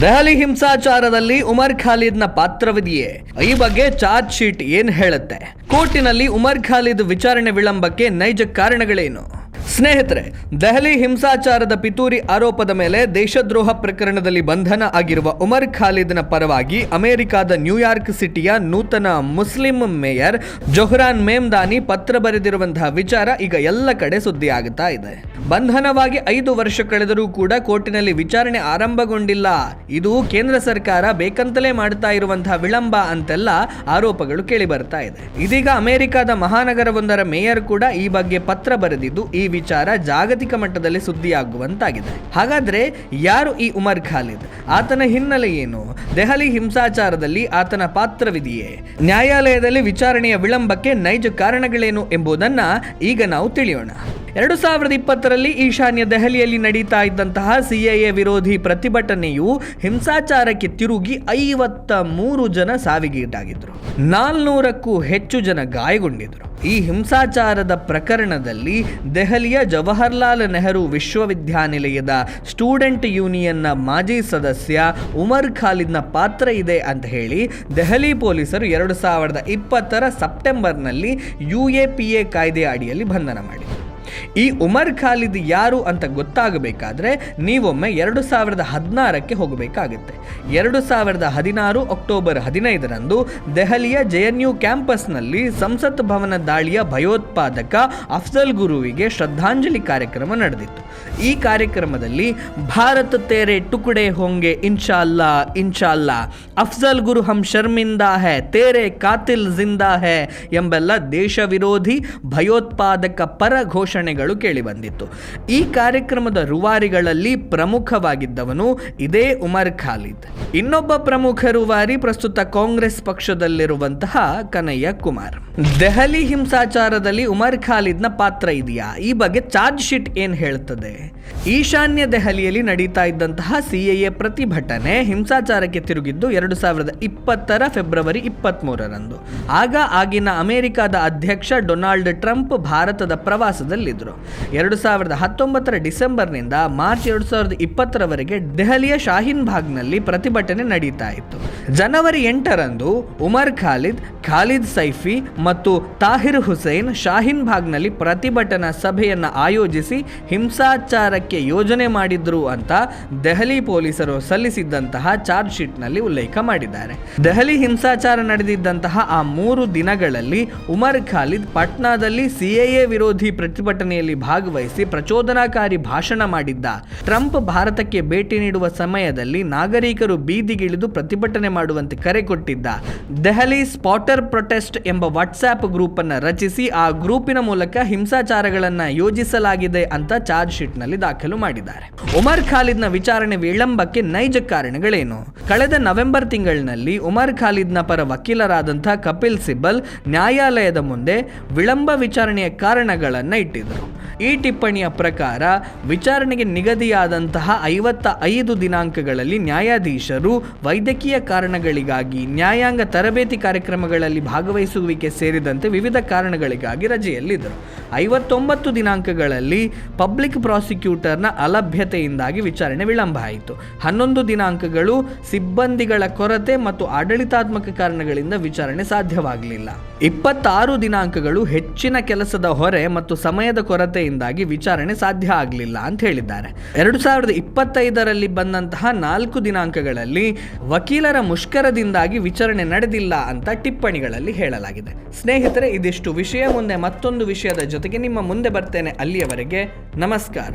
ದೆಹಲಿ ಹಿಂಸಾಚಾರದಲ್ಲಿ ಉಮರ್ ಖಾಲಿದ್ನ ಪಾತ್ರವಿದೆಯೇ? ಈ ಬಗ್ಗೆ charge sheet ಏನ್ ಹೇಳುತ್ತೆ? ಕೋರ್ಟಿನಲ್ಲಿ ಉಮರ್ ಖಾಲಿದ್ ವಿಚಾರಣೆ ವಿಳಂಬಕ್ಕೆ ನೈಜ ಕಾರಣಗಳೇನು? ಸ್ನೇಹಿತರೆ, ದೆಹಲಿ ಹಿಂಸಾಚಾರದ ಪಿತೂರಿ ಆರೋಪದ ಮೇಲೆ ದೇಶದ್ರೋಹ ಪ್ರಕರಣದಲ್ಲಿ ಬಂಧನ ಆಗಿರುವ ಉಮರ್ ಖಾಲಿದ್ನ ಪರವಾಗಿ ಅಮೆರಿಕದ ನ್ಯೂಯಾರ್ಕ್ ಸಿಟಿಯ ನೂತನ ಮುಸ್ಲಿಂ ಮೇಯರ್ ಜೊಹ್ರಾನ್ ಮೇಮ್ದಾನಿ ಪತ್ರ ಬರೆದಿರುವಂತಹ ವಿಚಾರ ಈಗ ಎಲ್ಲ ಕಡೆ ಸುದ್ದಿ ಆಗುತ್ತಾ ಇದೆ. ಬಂಧನವಾಗಿ ಐದು ವರ್ಷ ಕಳೆದರೂ ಕೂಡ ಕೋರ್ಟಿನಲ್ಲಿ ವಿಚಾರಣೆ ಆರಂಭಗೊಂಡಿಲ್ಲ. ಇದು ಕೇಂದ್ರ ಸರ್ಕಾರ ಬೇಕಂತಲೇ ಮಾಡ್ತಾ ಇರುವಂತಹ ವಿಳಂಬ ಅಂತೆಲ್ಲ ಆರೋಪಗಳು ಕೇಳಿ ಬರ್ತಾ ಇದೆ. ಇದೀಗ ಅಮೆರಿಕದ ಮಹಾನಗರವೊಂದರ ಮೇಯರ್ ಕೂಡ ಈ ಬಗ್ಗೆ ಪತ್ರ ಬರೆದಿದ್ದು ಈ ವಿಚಾರ ಜಾಗತಿಕ ಮಟ್ಟದಲ್ಲಿ ಸುದ್ದಿಯಾಗುವಂತಾಗಿದೆ. ಹಾಗಾದ್ರೆ ಯಾರು ಈ ಉಮರ್ ಖಾಲಿದ್? ಆತನ ಹಿನ್ನೆಲೆ ಏನು? ದೆಹಲಿ ಹಿಂಸಾಚಾರದಲ್ಲಿ ಆತನ ಪಾತ್ರವಿದೆಯೇ? ನ್ಯಾಯಾಲಯದಲ್ಲಿ ವಿಚಾರಣೆಯ ವಿಳಂಬಕ್ಕೆ ನೈಜ ಕಾರಣಗಳೇನು ಎಂಬುದನ್ನ ಈಗ ನಾವು ತಿಳಿಯೋಣ. ಎರಡು ಸಾವಿರದ ಇಪ್ಪತ್ತರಲ್ಲಿ ಈಶಾನ್ಯ ದೆಹಲಿಯಲ್ಲಿ ನಡೀತಾ ಇದ್ದಂತಹ ಸಿಎಎ ವಿರೋಧಿ ಪ್ರತಿಭಟನೆಯು ಹಿಂಸಾಚಾರಕ್ಕೆ ತಿರುಗಿ ಐವತ್ತ ಮೂರು ಜನ ಸಾವಿಗೀಡಾಗಿದ್ರು ನಾಲ್ನೂರಕ್ಕೂ ಹೆಚ್ಚು ಜನ ಗಾಯಗೊಂಡಿದ್ರು ಈ ಹಿಂಸಾಚಾರದ ಪ್ರಕರಣದಲ್ಲಿ ದೆಹಲಿಯ ಜವಾಹರ್ಲಾಲ್ ನೆಹರು ವಿಶ್ವವಿದ್ಯಾನಿಲಯದ ಸ್ಟೂಡೆಂಟ್ ಯೂನಿಯನ್ನ ಮಾಜಿ ಸದಸ್ಯ ಉಮರ್ ಖಾಲಿದ್ನ ಪಾತ್ರ ಇದೆ ಅಂತ ಹೇಳಿ ದೆಹಲಿ ಪೊಲೀಸರು ಎರಡು ಸಾವಿರದ ಇಪ್ಪತ್ತರ ಸೆಪ್ಟೆಂಬರ್ನಲ್ಲಿ ಯು ಎ ಪಿ ಎ ಕಾಯ್ದೆಯ ಅಡಿಯಲ್ಲಿ ಬಂಧನ ಮಾಡಿದರು. ಈ ಉಮರ್ ಖಾಲಿದ್ ಯಾರು ಅಂತ ಗೊತ್ತಾಗಬೇಕಾದ್ರೆ ನೀವೊಮ್ಮೆ ಎರಡು ಸಾವಿರದ ಹದಿನಾರಕ್ಕೆ ಹೋಗಬೇಕಾಗುತ್ತೆ. ಎರಡು ಸಾವಿರದ ಹದಿನಾರು ಅಕ್ಟೋಬರ್ ಹದಿನೈದರಂದು ದೆಹಲಿಯ ಜೆ ಎನ್ ಯು ಕ್ಯಾಂಪಸ್ನಲ್ಲಿ ಸಂಸತ್ ಭವನ ದಾಳಿಯ ಭಯೋತ್ಪಾದಕ ಅಫ್ಜಲ್ ಗುರುವಿಗೆ ಶ್ರದ್ಧಾಂಜಲಿ ಕಾರ್ಯಕ್ರಮ ನಡೆದಿತ್ತು. ಈ ಕಾರ್ಯಕ್ರಮದಲ್ಲಿ ಭಾರತ ತೇರೆ ಟುಕುಡೆ ಹೊಂಗೆ ಇನ್ಶಾಲ್ಲಾ ಇನ್ಶಾಲ್ಲಾ. ಅಫ್ಜಲ್ ಗುರು ಹಮ್ ಶರ್ಮಿಂದಾ ಹೇ, ತೇರೆ ಕಾತಿಲ್ ಜಿಂದಾ ಹೇ ಎಂಬೆಲ್ಲ ದೇಶ ವಿರೋಧಿ ಭಯೋತ್ಪಾದಕ ಪರ ಘೋಷಣೆಗಳು ಕೇಳಿಬಂದಿತ್ತು ಈ ಕಾರ್ಯಕ್ರಮದ ರೂವಾರಿಗಳಲ್ಲಿ ಪ್ರಮುಖವಾಗಿದ್ದವನು ಇದೇ ಉಮರ್ ಖಾಲಿದ್. ಇನ್ನೊಬ್ಬ ಪ್ರಮುಖ ರೂವಾರಿ ಪ್ರಸ್ತುತ ಕಾಂಗ್ರೆಸ್ ಪಕ್ಷದಲ್ಲಿರುವಂತಹ ಕನಯ್ಯ ಕುಮಾರ್. ದೆಹಲಿ ಹಿಂಸಾಚಾರದಲ್ಲಿ ಉಮರ್ ಖಾಲಿದ್ನ ಪಾತ್ರ ಇದೆಯಾ? ಈ ಬಗ್ಗೆ ಚಾರ್ಜ್ ಶೀಟ್ ಏನ್ ಹೇಳ್ತದೆ? ಈಶಾನ್ಯ ದೆಹಲಿಯಲ್ಲಿ ನಡೀತಾ ಇದ್ದಂತಹ ಸಿಎಎ ಪ್ರತಿಭಟನೆ ಹಿಂಸಾಚಾರಕ್ಕೆ ತಿರುಗಿದ್ದು ಎರಡು ಸಾವಿರದ ಇಪ್ಪತ್ತರ ಫೆಬ್ರವರಿ ಇಪ್ಪತ್ತ್ಮೂರರಂದು ಆಗ ಆಗಿನ ಅಮೆರಿಕದ ಅಧ್ಯಕ್ಷ ಡೊನಾಲ್ಡ್ ಟ್ರಂಪ್ ಭಾರತದ ಪ್ರವಾಸದಲ್ಲಿದ್ದರು. ಎರಡು ಸಾವಿರದ ಹತ್ತೊಂಬತ್ತರ ಡಿಸೆಂಬರ್ನಿಂದ ಮಾರ್ಚ್ ಎರಡು ಸಾವಿರದ ಇಪ್ಪತ್ತರವರೆಗೆ ದೆಹಲಿಯ ಶಾಹೀನ್ ಬಾಗ್ನಲ್ಲಿ ಪ್ರತಿಭಟನೆ ನಡೀತಾ ಇತ್ತು. ಜನವರಿ ಎಂಟರಂದು ಉಮರ್ ಖಾಲಿದ್ ಖಾಲಿದ್ ಸೈಫಿ ಮತ್ತು ತಾಹಿರ್ ಹುಸೇನ್ ಶಾಹಿನ್ ಬಾಗ್ನಲ್ಲಿ ಪ್ರತಿಭಟನಾ ಸಭೆಯನ್ನು ಆಯೋಜಿಸಿ ಹಿಂಸಾಚಾರಕ್ಕೆ ಯೋಜನೆ ಮಾಡಿದ್ರು ಅಂತ ದೆಹಲಿ ಪೊಲೀಸರು ಸಲ್ಲಿಸಿದ್ದಂತಹ ಚಾರ್ಜ್ ಶೀಟ್ನಲ್ಲಿ ಉಲ್ಲೇಖ ಮಾಡಿದ್ದಾರೆ. ದೆಹಲಿ ಹಿಂಸಾಚಾರ ನಡೆದಿದ್ದಂತಹ ಆ ಮೂರು ದಿನಗಳಲ್ಲಿ ಉಮರ್ ಖಾಲಿದ್ ಪಟ್ನಾದಲ್ಲಿ ಸಿಎಎ ವಿರೋಧಿ ಪ್ರತಿಭಟನೆಯಲ್ಲಿ ಭಾಗವಹಿಸಿ ಪ್ರಚೋದನಾಕಾರಿ ಭಾಷಣ ಮಾಡಿದ್ದ. ಟ್ರಂಪ್ ಭಾರತಕ್ಕೆ ಭೇಟಿ ನೀಡುವ ಸಮಯದಲ್ಲಿ ನಾಗರಿಕರು ಬೀದಿಗಿಳಿದು ಪ್ರತಿಭಟನೆ ಮಾಡುವಂತೆ ಕರೆ ಕೊಟ್ಟಿದ್ದ. ದೆಹಲಿ ಸ್ಪಾಟರ್ ಪ್ರೊಟೆಸ್ಟ್ ಎಂಬ ವಾಟ್ಸ್ಆ್ಯಪ್ ಗ್ರೂಪ್ ಅನ್ನು ರಚಿಸಿ ಆ ಗ್ರೂಪಿನ ಮೂಲಕ ಹಿಂಸಾಚಾರಗಳನ್ನು ಯೋಜಿಸಲಾಗಿದೆ ಅಂತ ಚಾರ್ಜ್ ಶೀಟ್ನಲ್ಲಿ ದಾಖಲು ಮಾಡಿದ್ದಾರೆ. ಉಮರ್ ಖಾಲಿದ್ನ ವಿಚಾರಣೆ ವಿಳಂಬಕ್ಕೆ ನೈಜ ಕಾರಣಗಳೇನು? ಕಳೆದ ನವೆಂಬರ್ ತಿಂಗಳಿನಲ್ಲಿ ಉಮರ್ ಖಾಲಿದ್ನ ಪರ ವಕೀಲರಾದಂತಹ ಕಪಿಲ್ ಸಿಬ್ಬಲ್ ನ್ಯಾಯಾಲಯದ ಮುಂದೆ ವಿಳಂಬ ವಿಚಾರಣೆಯ ಕಾರಣಗಳನ್ನು ಇಟ್ಟಿದ್ದರು. ಈ ಟಿಪ್ಪಣಿಯ ಪ್ರಕಾರ ವಿಚಾರಣೆಗೆ ನಿಗದಿಯಾದಂತಹ ಐವತ್ತ ಐದು ದಿನಾಂಕಗಳಲ್ಲಿ ನ್ಯಾಯಾಧೀಶರು ವೈದ್ಯಕೀಯ ಕಾರಣಗಳಿಗಾಗಿ ನ್ಯಾಯಾಂಗ ತರಬೇತಿ ಕಾರ್ಯಕ್ರಮಗಳಲ್ಲಿ ಭಾಗವಹಿಸುವಿಕೆ ಸೇರಿದಂತೆ ವಿವಿಧ ಕಾರಣಗಳಿಗಾಗಿ ರಜೆಯಲ್ಲಿದ್ದರು. ಐವತ್ತೊಂಬತ್ತು ದಿನಾಂಕಗಳಲ್ಲಿ ಪಬ್ಲಿಕ್ ಪ್ರಾಸಿಕ್ಯೂಟರ್ನ ಅಲಭ್ಯತೆಯಿಂದಾಗಿ ವಿಚಾರಣೆ ವಿಳಂಬ ಆಯಿತು. ಹನ್ನೊಂದು ದಿನಾಂಕಗಳು ಸಿಬ್ಬಂದಿಗಳ ಕೊರತೆ ಮತ್ತು ಆಡಳಿತಾತ್ಮಕ ಕಾರಣಗಳಿಂದ ವಿಚಾರಣೆ ಸಾಧ್ಯವಾಗಲಿಲ್ಲ. ಇಪ್ಪತ್ತಾರು ದಿನಾಂಕಗಳು ಹೆಚ್ಚಿನ ಕೆಲಸದ ಹೊರೆ ಮತ್ತು ಸಮಯದ ಕೊರತೆಯಿಂದಾಗಿ ವಿಚಾರಣೆ ಸಾಧ್ಯ ಆಗಲಿಲ್ಲ ಅಂತ ಹೇಳಿದ್ದಾರೆ. ಎರಡು ಸಾವಿರದ ಇಪ್ಪತ್ತೈದರಲ್ಲಿ ಬಂದಂತಹ ನಾಲ್ಕು ದಿನಾಂಕಗಳಲ್ಲಿ ವಕೀಲರ ಮುಷ್ಕರದಿಂದಾಗಿ ವಿಚಾರಣೆ ನಡೆದಿಲ್ಲ ಅಂತ ಟಿಪ್ಪಣಿಗಳಲ್ಲಿ ಹೇಳಲಾಗಿದೆ. ಸ್ನೇಹಿತರೆ ಇದಿಷ್ಟು ವಿಷಯ ಮುಂದೆ ಮತ್ತೊಂದು ವಿಷಯದ ಜೊತೆಗೆ ನಿಮ್ಮ ಮುಂದೆ ಬರ್ತೇನೆ ಅಲ್ಲಿಯವರೆಗೆ ನಮಸ್ಕಾರ.